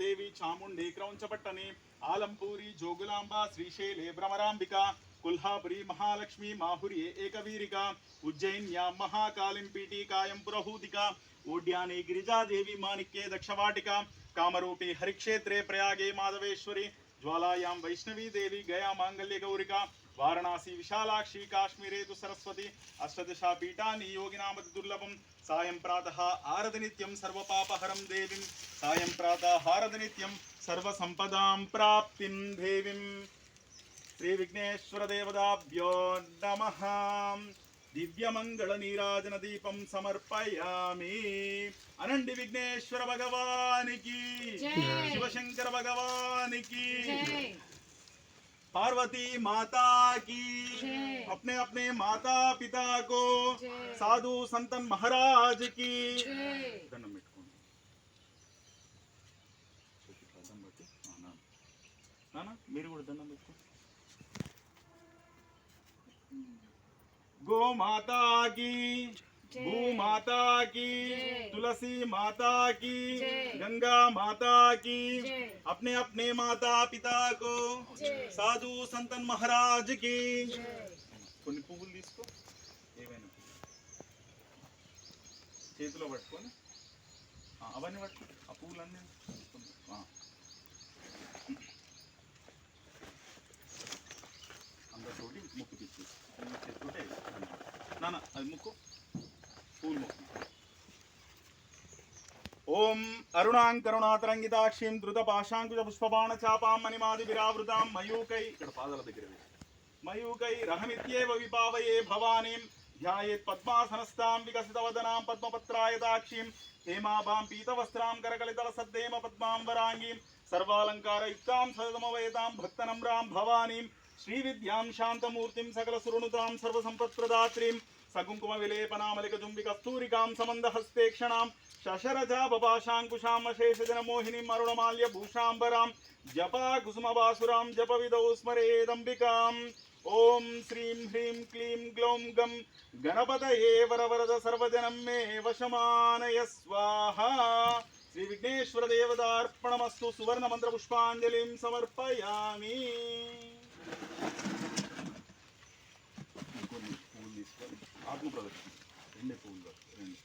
దేవి చాముండే క్రౌంచపట్టని ఆలంపూరి జోగులాంబ శ్రీశైలే భ్రమరాంబిక కుల్హాపురి మహాలక్ష్మి మాహురి ఏకవీరిక ఉజ్జయిన్యా మహాకాళిం పీఠికాయం పురహూతిక ఓడ్యాని గిరిజాదేవి మాణిక్యే దక్షవాటిక కామరూపి హరిక్షేత్రే ప్రయాగే మాధవేశ్వరి జ్వాలాయాం వైష్ణవీదేవి గయా మాంగల్య గౌరిక వారణాసి విశాలాక్షి కాశ్మీరే తు సరస్వతి అష్టదశా పీఠాని యోగినామతి దుర్లభం. సాయం ప్రాత ఆరద నిత్యం సర్వపాపహరం దేవిం. సాయం ప్రాత హారద నిత్యం సర్వసంపదాం ప్రాప్తిం దేవిం. శ్రీ విఘ్నేశ్వర దేవదాభ్యో నమ. దివ్యమంగళ నీరాజన దీపం సమర్పయామి. అనండి విఘ్నేశ్వర భగవానికి. శివశంకర భగవానికి. पार्वती माता की। अपने अपने माता पिता को। साधु संतन महाराज की। गो हाँ, माता की। माता की जय। तुलसी माता की जय। गंगा माता की जय। अपने अपने माता पिता को जय। साधु संतन महाराज की जय కొన్ని పువ్వులు తీసుకో ఏమైనా చేతిలో పట్టుకొని ఆ, అవన్నీ పట్టుకో ఆ పువ్వులన్నీ ఆ. అందరితోటి ముక్కు తీసేసి చేతితోటే నాన్న అది ముక్కు ఓం అరుణాం కరుణాతరంగితాక్షిం ధృత పాశాంకుజ పుష్పబాణ చాపాం మణిమాది విరావృతాం మయూకై ఇక్కడ పాదాల దగ్గర మయూకై రహమిత్యేవ విపావయే భవానీం ధ్యాయేత్ పద్మాసనస్తాం వికసితవదనాం పద్మపత్రాయతాక్షిం హేమాభాం పీతవస్త్రాం కరకలితల సద్దేమ పద్మాం వరాంగీం సర్వాలంకారయుక్తాం సదమవయతాం భక్తనమ్రాం భవానీం శ్రీవిద్యాం శాంతమూర్తిం సకల సురుణుతాం సర్వసంపత్ప్రదాత్రీం सकुङ्कुमविलेपनामलिकजुम्बि कस्तूरिकां समन्दहस्तेक्षणां शशरजा बभाषाङ्कुशाम् अशेषजनमोहिनीम् अरुणमाल्यभूषाम्बरां जपा कुसुमवासुरां जपविदौ स्मरेदम्बिकाम्। ॐ श्रीं ह्री क्ली ग्लौं गं गणपतये वरवरद सर्वजनं मे वशमानय स्वाहा। श्रीविघ्नेश्वरदेवतार्पणमस्तु सुवर्णमन्त्रपुष्पाञ्जलिं समर्पयामि। రెండే పువ్వులు రెండు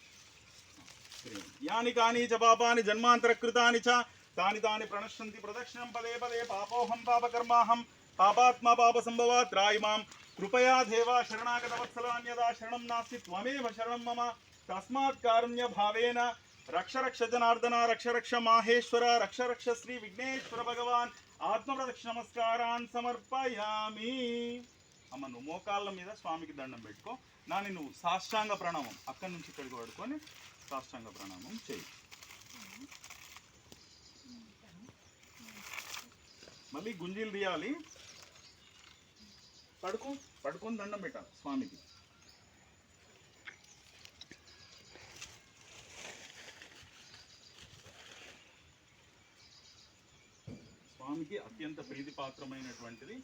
యాని కాని చ పాపాని జన్మాంతర కృతాని చ తాని తాని ప్రణశ్యంతి ప్రదక్షిణం పదే పదే పాపోహం పాపకర్మాహం పాపాత్మా పాప సంభవాత్ రాయిమాం కృపయా దేవా శరణాగత వత్సలాన్యదా శరణం నాస్తి త్వమేవ శరణం మమ తస్మాత్ కారుణ్య భావేన రక్ష రక్ష జనార్దన రక్ష రక్ష మాహేశ్వర రక్ష రక్ష శ్రీ విఘ్నేశ్వర భగవాన్ ఆత్మ ప్రదక్షిణ నమస్కారాన్ సమర్పయామి అమ్మ నువ్వు మోకాళ్ళ మీద స్వామికి దండం పెట్టుకో. నాని నువ్వు సాష్టాంగ ప్రణామం అక్కడి నుంచి ఇక్కడికి పడుకొని సాష్టాంగ ప్రణామం చేయి. మళ్ళీ గుంజీలు తీయాలి. పడుకో పడుకొని దండం పెట్టాలి స్వామికి. స్వామికి అత్యంత ప్రీతిపాత్రమైనటువంటిది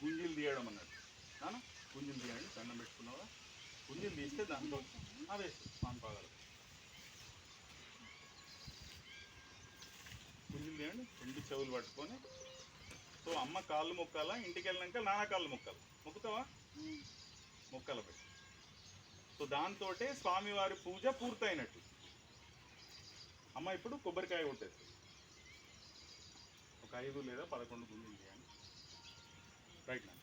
గుంజీలు తీయడం అన్నట్టు. నాన్న గుంజీలు తీయండి దండం పెట్టుకున్నావా? పుంజుని తీస్తే దాంట్లో అవే పాన్ పాదాలు గుంజీలు తీయండి రెండు చెవులు పట్టుకొని. సో అమ్మ కాళ్ళు మొక్కాలా ఇంటికి వెళ్ళినాక నాన్న కాళ్ళు మొక్కాలి. మొక్కుతావా? మొక్కల పెట్టి సో దాంతో స్వామివారి పూజ పూర్తయినట్టు. అమ్మ ఇప్పుడు కొబ్బరికాయ కొట్టేస్తుంది. ఒక ఐదు లేదా పదకొండు గుండెలు చేయండి రైట్ నా